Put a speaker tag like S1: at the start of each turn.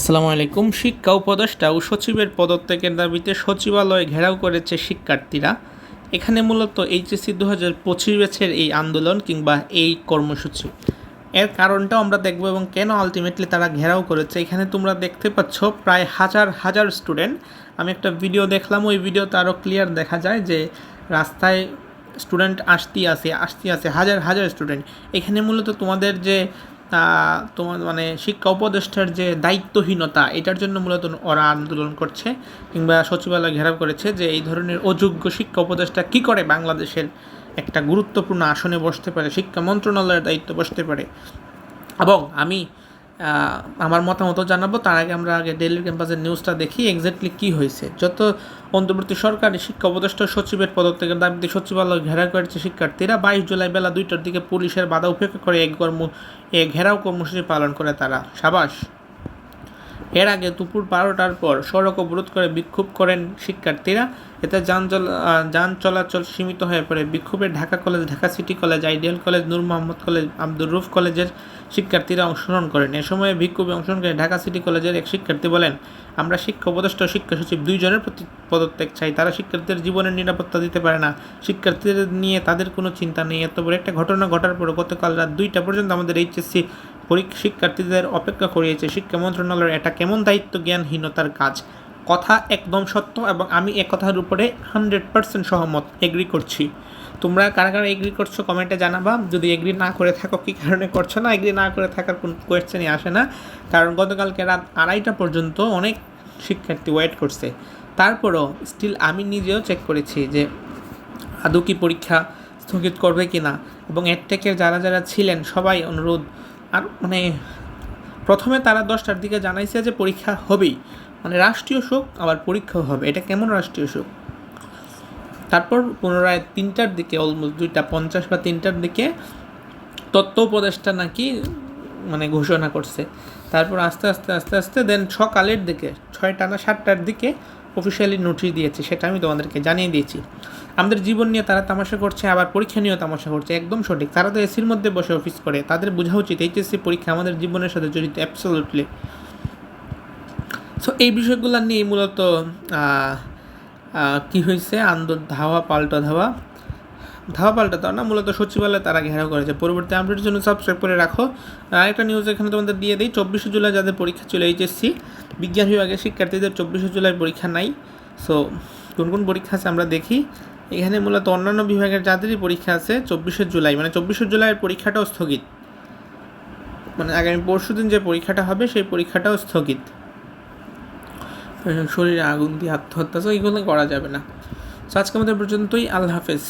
S1: আসসালামু আলাইকুম। শিক্ষা উপদেষ্টা ও সচিবের পদত্যাগের দাবিতে সচিবালয় ঘেরাও করেছে শিক্ষার্থীরা। এখানে মূলত এইচএসসি দু হাজার পঁচিশ ব্যাচের এই আন্দোলন কিংবা এই কর্মসূচি। এর কারণটাও আমরা দেখব এবং কেন আলটিমেটলি তারা ঘেরাও করেছে। এখানে তোমরা দেখতে পাচ্ছ প্রায় হাজার হাজার স্টুডেন্ট আমি একটা ভিডিও দেখলাম, ওই ভিডিওতে আরও ক্লিয়ার দেখা যায় যে রাস্তায় স্টুডেন্ট আসতেই আসে, আসতেই আছে হাজার হাজার স্টুডেন্ট এখানে মূলত তোমাদের যে তোমার মানে শিক্ষা উপদেষ্টার যে দায়িত্বহীনতা, এটার জন্য মূলত ওরা আন্দোলন করছে কিংবা সচিবালয় ঘেরাও করেছে যে এই ধরনের অযোগ্য শিক্ষা উপদেষ্টা কী করে বাংলাদেশের একটা গুরুত্বপূর্ণ আসনে বসতে পারে, শিক্ষা মন্ত্রণালয়ের দায়িত্ব বসতে পারে। এবং আমি আমার মতামত জানাব। তার আগে আমরা আগে ডেলি ক্যাম্পাসের নিউজটা দেখি এক্স্যাক্টলি কী হয়েছে। যত অন্তর্বর্তী সরকারি শিক্ষা উপদেষ্টা সচিবের পদত্যাগের দাবিতে সচিবালয় ঘেরাও করেছে শিক্ষার্থীরা, বাইশ জুলাই বেলা দুইটার দিকে পুলিশের বাধা উপেক্ষা করে এক কর্ম, এ ঘেরাও কর্মসূচি পালন করে তারা। সাবাস। এর আগে দুপুর বারোটার পর সড়ক অবরোধ করে বিক্ষোভ করেন শিক্ষার্থীরা। এতে যান যান চলাচল সীমিত হয়ে পড়ে। বিক্ষোভে Dhaka College, Dhaka City College, Ideal College, Nur Mohammad College, Abdur Rouf কলেজের শিক্ষার্থীরা অংশগ্রহণ করেন। এ সময় বিক্ষোভে অংশগ্রহণ করে ঢাকা সিটি কলেজের এক শিক্ষার্থী বলেন, আমরা শিক্ষা উপদেষ্টা শিক্ষা সচিব দুইজনের প্রতি পদত্যাগ চাই। তারা শিক্ষার্থীদের জীবনের নিরাপত্তা দিতে পারে না। শিক্ষার্থীদের নিয়ে তাদের কোনো চিন্তা নেই। এত বড় একটা ঘটনা ঘটার পর গতকাল রাত দুইটা পর্যন্ত আমাদের এইচএসসি পরীক্ষা, শিক্ষার্থীদের অপেক্ষা করিয়েছে শিক্ষা মন্ত্রণালয়ের। এটা কেমন দায়িত্ব জ্ঞানহীনতার কাজ? কথা একদম সত্য এবং আমি এ কথার উপরে হান্ড্রেড পার্সেন্ট সহমত এগ্রি করছি। তোমরা কারা কারা এগ্রি করছ কমেন্টে জানাবা। যদি এগ্রি না করে থাকো, কী কারণে করছ না? এগ্রি না করে থাকার কোনো কোয়েশ্চেনই আসে না। কারণ গতকালকে রাত আড়াইটা পর্যন্ত অনেক শিক্ষার্থী ওয়েট করছে। তারপরও স্টিল আমি নিজেও চেক করেছি যে আদৌ কি পরীক্ষা স্থগিত করবে কি না এবং এডটেকের যারা যারা ছিলেন, সবাই অনুরোধ। আর মানে প্রথমে তারা দশটার দিকে জানাইছে যে পরীক্ষা হবেই। মানে রাষ্ট্রীয় শোক, আবার পরীক্ষাও হবে। এটা কেমন রাষ্ট্রীয় শোক? তারপর পুনরায় তিনটার দিকে অলমোস্ট দুইটা পঞ্চাশ বা তিনটার দিকে, তত্ত্ব উপদেষ্টা নাকি মানে ঘোষণা করছে। তারপর আস্তে আস্তে আস্তে আস্তে দেন সকালের দিকে, ছয়টা না সাতটার দিকে অফিসিয়ালি নোটিশ দিয়েছে, সেটা আমি তোমাদেরকে জানিয়ে দিয়েছি। আমাদের জীবন নিয়ে তারা তামাশা করছে, আবার পরীক্ষা নিয়েও তামাশা করছে, একদম সঠিক। তারা তো এসির মধ্যে বসে অফিস করে, তাদের বোঝা উচিত এইচএসসি পরীক্ষা আমাদের জীবনের সাথে জড়িত অ্যাবসোলুটলি সো এই বিষয়গুলো নিয়ে মূলত কি হয়েছে? আন্দোলন ধাওয়া, পাল্টা ধাওয়া। ধাওয়া পাল্টা তাও না, মূলত সচিবালয় তারা ঘেরাও করেছে। পরবর্তী আপডেটের জন্য সাবস্ক্রাইব করে রাখো। আর আরেকটা নিউজ এখানে তোমাদের দিয়ে দিই, চব্বিশে জুলাই যাদের পরীক্ষা ছিল এইচএসসি বিজ্ঞান বিভাগের শিক্ষার্থীদের চব্বিশে জুলাই পরীক্ষা নাই। সো কোন কোন পরীক্ষা আছে আমরা দেখি। এখানে মূলত অন্যান্য বিভাগের যাদেরই পরীক্ষা আছে, চব্বিশে জুলাই মানে চব্বিশে জুলাইয়ের পরীক্ষাটাও স্থগিত। মানে আগামী পরশু দিন যে পরীক্ষাটা হবে, সেই পরীক্ষাটাও স্থগিত। শরীরে আগুন দিয়ে আত্মহত্যা তো এইগুলো করা যাবে না। তো আজকে আমাদের পর্যন্তই, আল্লাহ হাফেজ।